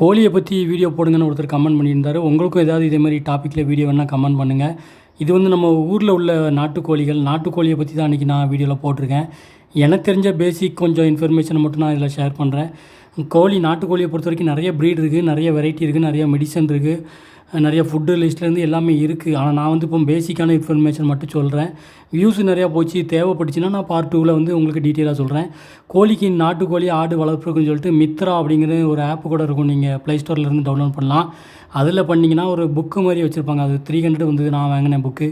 கோழியை பற்றி வீடியோ போடுங்கன்னு ஒருத்தர் கமெண்ட் பண்ணியிருந்தாரு. உங்களுக்கும் ஏதாவது இதே மாதிரி டாப்பிக்கில் வீடியோ வேணால் கமெண்ட் பண்ணுங்கள் இது வந்து நம்ம ஊரில் உள்ள நாட்டுக்கோழிகள் நாட்டுக்கோழியை பற்றி தான் அன்றைக்கி நான் வீடியோவில் போட்டிருக்கேன். எனக்கு தெரிஞ்ச பேசிக் கொஞ்சம் இன்ஃபர்மேஷனை மட்டும் நான் இதில் ஷேர் பண்ணுறேன் கோழி நாட்டுக்கோழியை பொறுத்த வரைக்கும் நிறைய ப்ரீட் இருக்குது நிறைய வெரைட்டி இருக்குது நிறைய மெடிசன் இருக்குது நிறைய ஃபுட்டு லிஸ்ட்லேருந்து எல்லாமே இருக்குது ஆனால் நான் வந்து இப்போ பேசிக்கான இன்ஃபர்மேஷன் மட்டும் சொல்கிறேன் வியூஸ் நிறையா போச்சு. தேவைப்பட்டுச்சுன்னா நான் பார்ட் டூவில் வந்து உங்களுக்கு டீட்டெயிலாக சொல்கிறேன் கோழிக்கு நாட்டுக்கோழி ஆடு வளர்ப்புக்குன்னு சொல்லிட்டு மித்ரா அப்படிங்கிற ஒரு ஆப் கூட இருக்கும். நீங்கள் ப்ளே ஸ்டோர்லேருந்து டவுன்லோட் பண்ணலாம். அதில் பண்ணிங்கன்னா ஒரு புக்கு மாதிரி வச்சுருப்பாங்க. அது த்ரீ ஹண்ட்ரட் வந்து நான் வாங்கினேன் புக்கு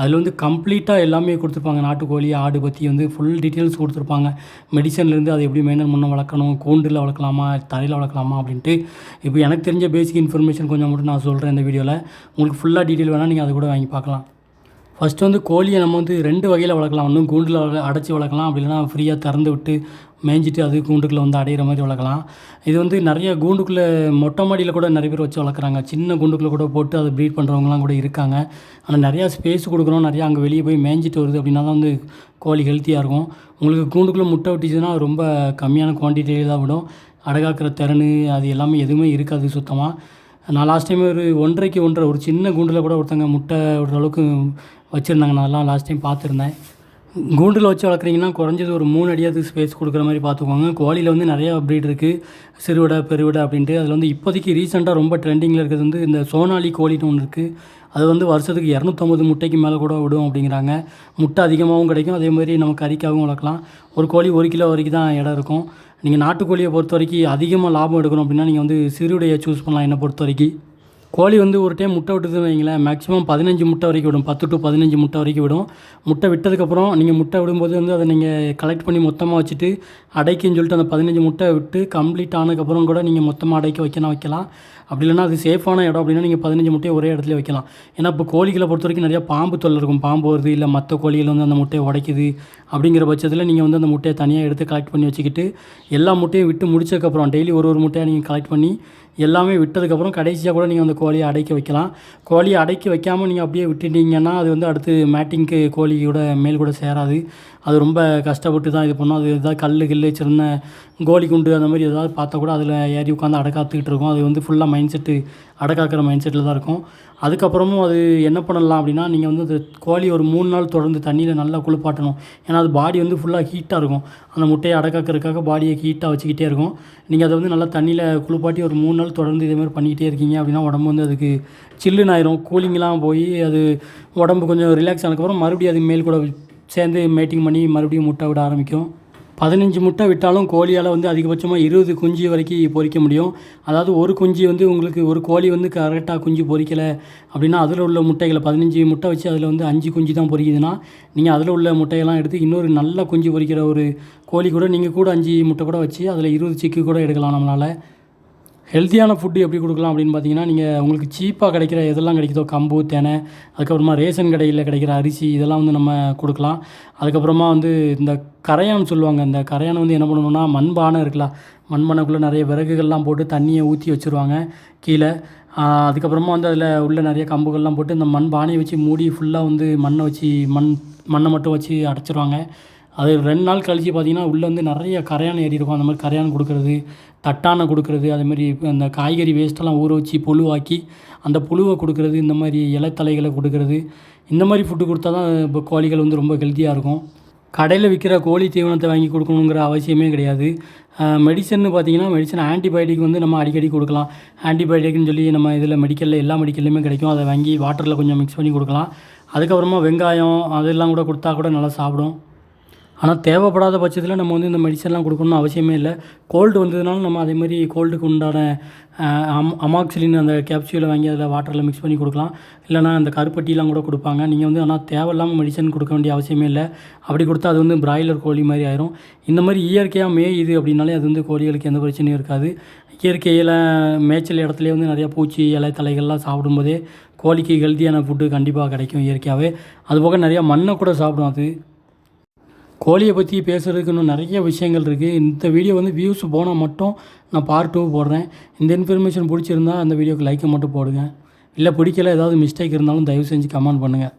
அதில் வந்து கம்ப்ளீட்டாக எல்லாமே கொடுத்துருப்பாங்க. நாட்டுக்கோழி ஆடு பற்றி வந்து ஃபுல் டீட்டெயில்ஸ் கொடுத்துருப்பாங்க. மெடிசன்லேருந்து அதை எப்படி மெயின்டைன் பண்ண வளர்க்கணும் கூண்டில் வளர்க்கலாமா தரையில் வளர்க்கலாமா அப்படின்ட்டு. இப்போ எனக்கு தெரிஞ்ச பேசிக் இன்ஃபர்மேஷன் கொஞ்சம் மட்டும் நான் சொல்கிறேன் அந்த வீடியோவில் உங்களுக்கு ஃபுல்லாக டீட்டெயில் வேணால் நீங்கள் அதை கூட வாங்கி பார்க்கலாம். ஃபஸ்ட்டு வந்து கோழியை நம்ம வந்து ரெண்டு வகையில் வளர்க்கலாம். ஒன்றும் கூண்டில் அடைச்சி வளர்க்கலாம். அப்படி இல்லைனா ஃப்ரீயாக திறந்து விட்டு மேய்ஞ்சிட்டு அது கூண்டுக்குள்ளே வந்து அடையிற மாதிரி வளர்க்கலாம். இது வந்து நிறைய கூண்டுக்குள்ளே மொட்டை மாடியில் கூட நிறைய பேர் வச்சு வளர்க்குறாங்க. சின்ன கூண்டுக்குள்ளே கூட போட்டு அதை ப்ரீட் பண்ணுறவங்களாம் கூட இருக்காங்க. ஆனால் நிறையா ஸ்பேஸ் கொடுக்குறோம் நிறையா அங்கே வெளியே போய் மேய்ஞ்சிட்டு வருது அப்படின்னா தான் வந்து கோழி ஹெல்த்தியாக இருக்கும். உங்களுக்கு கூண்டுக்குள்ளே முட்டை விட்டுச்சுன்னா ரொம்ப கம்மியான குவான்டிட்டியில் தான் விடும். அடகாக்கிற திறன் அது எல்லாமே எதுவுமே இருக்காது சுத்தமாக நான் லாஸ்ட் டைம் ஒரு ஒன்றரைக்கு ஒன்றரை ஒரு சின்ன குண்டில் கூட ஒருத்தங்க முட்டை விடுற அளவுக்கு வச்சுருந்தாங்க. நான் அதெல்லாம் லாஸ்ட் டைம் பார்த்துருந்தேன். கூண்டில் வச்சு வளர்க்குறீங்கன்னா குறைஞ்சது ஒரு மூணு அடியாவது ஸ்பேஸ் கொடுக்குற மாதிரி பார்த்துக்கோங்க. கோழியில் வந்து நிறையா ப்ரீட் இருக்குது சிறுவிடை பெருவிடை அப்படின்ட்டு. அதில் வந்து இப்போதைக்கு ரீசெண்டாக ரொம்ப ட்ரெண்டிங்கில் இருக்கிறது வந்து இந்த சோனாலி கோழின்னு ஒன்று இருக்குது அது வந்து வருஷத்துக்கு இரநூத்தம்பது முட்டைக்கு மேலே கூட விடும் அப்படிங்கிறாங்க. முட்டை அதிகமாகவும் கிடைக்கும். அதே மாதிரி நம்ம கறிக்காகவும் வளர்க்கலாம். ஒரு கோழி ஒரு கிலோ வரைக்கும் தான் இடம் இருக்கும். நீங்கள் நாட்டுக்கோழியை பொறுத்த வரைக்கும் அதிகமாக லாபம் எடுக்கணும் அப்படின்னா நீங்கள் வந்து சிறுவிடையை சூஸ் பண்ணலாம் என்னை பொறுத்த வரைக்கும். கோழி வந்து ஒரு டைம் முட்டை விட்டுதுன்னு வைங்களேன் மேக்ஸிமம் பதினஞ்சு முட்டை வரைக்கும் விடும். பத்து டு பதினஞ்சு முட்டை வரைக்கும் விடும். முட்டை விட்டதுக்கப்புறம் நீங்கள் முட்டை விடும்போது வந்து அதை நீங்கள் கலெக்ட் பண்ணி மொத்தமாக வச்சுட்டு அடைக்குன்னு சொல்லிட்டு அந்த பதினஞ்சு முட்டை விட்டு கம்ப்ளீட் ஆனதுக்கப்புறம் கூட நீங்கள் மொத்தமாக அடைக்க வைக்கணும் வைக்கலாம். அப்படி இல்லைனா அது சேஃபான இடம் அப்படின்னா நீங்கள் பதினஞ்சு முட்டையை ஒரே இடத்துல வைக்கலாம். ஏன்னா இப்போ கோழிகளை பொறுத்த வரைக்கும் நிறையா பாம்பு தொல்லை இருக்கும். பாம்பு வருது இல்லை மற்ற கோழிகள் வந்து அந்த முட்டையை உடைக்குது அப்படிங்கிற பட்சத்தில் நீங்கள் வந்து அந்த முட்டையை தனியாக எடுத்து கலெக்ட் பண்ணி வச்சுக்கிட்டு எல்லா முட்டையும் விட்டு முடிச்சதுக்கப்புறம் டெய்லி ஒரு ஒரு முட்டையை நீங்கள் கலெக்ட் பண்ணி எல்லாமே விட்டதுக்கப்புறம் கடைசியாக கூட நீங்கள் அந்த கோழியை அடைக்க வைக்கலாம். கோழியை அடைக்க வைக்காமல் நீங்கள் அப்படியே விட்டுட்டீங்கன்னா அது வந்து அடுத்து மேட்டிங்க்கு கோழியோட மேல் கூட சேராது. அது ரொம்ப கஷ்டப்பட்டு தான் இது பண்ணோம். அது எதாவது கல் கில்லு சின்ன கோழி குண்டு அந்த மாதிரி ஏதாவது பார்த்தா கூட அதில் ஏறி உட்காந்து அடக்காத்துக்கிட்டு இருக்கும். அது வந்து ஃபுல்லாக மைண்ட் செட்டு அடக்காக்கிற மைண்ட் செட்டில் தான் இருக்கும். அதுக்கப்புறமும் அது என்ன பண்ணலாம் அப்படின்னா நீங்கள் வந்து அந்த கோழி ஒரு மூணு நாள் தொடர்ந்து தண்ணியில் நல்லா குளிப்பாட்டணும். ஏன்னா அது பாடி வந்து ஃபுல்லாக ஹீட்டாக இருக்கும். அந்த முட்டையை அடக்காக்கிறதுக்காக பாடியை ஹீட்டாக வச்சுக்கிட்டே இருக்கும். நீங்கள் அதை வந்து நல்லா தண்ணியில் குளிப்பாட்டி ஒரு மூணு நாள் தொடர்ந்து இதேமாதிரி பண்ணிக்கிட்டே இருக்கீங்க அப்படின்னா உடம்பு வந்து அதுக்கு சில்லுன்னு ஆயிரும். கூலிங்லாம் போய் அது உடம்பு கொஞ்சம் ரிலாக்ஸ் ஆனதுக்கப்புறம் மறுபடியும் அது மேல் கூட சேர்ந்து மேட்டிங் பண்ணி மறுபடியும் முட்டை விட ஆரம்பிக்கும். பதினஞ்சு முட்டை விட்டாலும் கோழியால் வந்து அதிகபட்சமாக இருபது குஞ்சு வரைக்கும் பொரிக்க முடியும். அதாவது ஒரு குஞ்சு வந்து உங்களுக்கு ஒரு கோழி வந்து கரெக்டாக குஞ்சு பொரிக்கலை அப்படின்னா அதில் உள்ள முட்டைகளை பதினஞ்சு முட்டை வச்சு அதில் வந்து அஞ்சு குஞ்சு தான் பொரிக்குதுன்னா நீங்கள் அதில் உள்ள முட்டையெல்லாம் எடுத்து இன்னொரு நல்ல குஞ்சு பொரிக்கிற ஒரு கோழி கூட நீங்கள் கூட அஞ்சு முட்டை கூட வச்சு அதில் இருபது சிக்கு கூட எடுக்கலாம் நம்மளால். ஹெல்த்தியான ஃபுட்டு எப்படி கொடுக்கலாம் அப்படின்னு பார்த்தீங்கன்னா நீங்கள் உங்களுக்கு சீப்பாக கிடைக்கிற எதெல்லாம் கிடைக்குதோ கம்பு தேனை அதுக்கப்புறமா ரேஷன் கடையில் கிடைக்கிற அரிசி இதெல்லாம் வந்து நம்ம கொடுக்கலாம். அதுக்கப்புறமா வந்து இந்த கரையான் சொல்லுவாங்க இந்த கரையான் வந்து என்ன பண்ணணும்னா மண்பானை இருக்குல்ல மண்பானைக்குள்ளே நிறைய விறகுகள்லாம் போட்டு தண்ணியை ஊற்றி வச்சுருவாங்க கீழே. அதுக்கப்புறமா வந்து அதில் உள்ள நிறைய கம்புகள்லாம் போட்டு இந்த மண் பானையை வச்சு மூடி ஃபுல்லாக வந்து மண்ணை வச்சு மண் மண்ணை மட்டும் வச்சு அடைச்சிருவாங்க. அது ரெண்டு நாள் கழித்து பார்த்தீங்கன்னா உள்ளே வந்து நிறைய கரையான் ஏறி இருக்கும். அந்த மாதிரி கரையான் கொடுக்குறது தட்டானை கொடுக்குறது அதேமாதிரி அந்த காய்கறி வேஸ்ட்டெல்லாம் ஊற வச்சு புழுவாக்கி அந்த புழுவை கொடுக்குறது இந்த மாதிரி இலைத்தலைகளை கொடுக்குறது இந்த மாதிரி ஃபுட்டு கொடுத்தா தான் இப்போ கோழிகள் வந்து ரொம்ப ஹெல்த்தியாக இருக்கும். கடையில் விற்கிற கோழி தீவனத்தை வாங்கி கொடுக்கணுங்கிற அவசியமே கிடையாது. மெடிசன்னு பார்த்தீங்கன்னா மெடிசன் ஆன்டிபயோட்டிக் வந்து நம்ம அடிக்கடி கொடுக்கலாம். ஆன்டிபயோட்டிக்னு சொல்லி நம்ம இதில் மெடிக்கலில் எல்லா மெடிக்கல்லையுமே கிடைக்கும். அதை வாங்கி வாட்டரில் கொஞ்சம் மிக்ஸ் பண்ணி கொடுக்கலாம். அதுக்கப்புறமா வெங்காயம் அதெல்லாம் கூட கொடுத்தா கூட நல்லா சாப்பிடும். ஆனால் தேவைப்படாத பட்சத்தில் நம்ம வந்து இந்த மெடிசன்லாம் கொடுக்கணும்னு அவசியமே இல்லை. கோல்டு வந்ததுனால நம்ம அதே மாதிரி கோல்டுக்கு உண்டான அம் அமாக்சிலின் அந்த கேப்சியூலை வாங்கி அதில் வாட்டரில் மிக்ஸ் பண்ணி கொடுக்கலாம். இல்லைனா அந்த கருப்பட்டிலாம் கூட கொடுப்பாங்க. நீங்கள் வந்து ஆனால் தேவையில்லாமல் மெடிசன் கொடுக்க வேண்டிய அவசியமே இல்லை. அப்படி கொடுத்தா அது வந்து பிராய்லர் கோழி மாதிரி ஆயிரும். இந்த மாதிரி இயற்கையாக மேயுது அப்படின்னாலே அது வந்து கோழிகளுக்கு எந்த பிரச்சனையும் இருக்காது. இயற்கையில் மேய்ச்சல் இடத்துலேயே வந்து நிறையா பூச்சி இலை தலைகள்லாம் சாப்பிடும்போதே கோழிக்கு ஹெல்த்தியான ஃபுட்டு கண்டிப்பாக கிடைக்கும் இயற்கையாகவே அதுபோக நிறையா மண்ணை கூட சாப்பிடும் அது. கோழியை பற்றி பேசுகிறதுக்கு இன்னும் நிறைய விஷயங்கள் இருக்குது இந்த வீடியோ வந்து வியூஸ் போனால் மட்டும் நான் பார்ட் டூ போடுறேன். இந்த இன்ஃபர்மேஷன் பிடிச்சிருந்தா அந்த வீடியோக்கு லைக்கை மட்டும் போடுங்க. இல்லை பிடிக்கல ஏதாவது மிஸ்டேக் இருந்தாலும் தயவு செஞ்சு கமெண்ட் பண்ணுங்கள்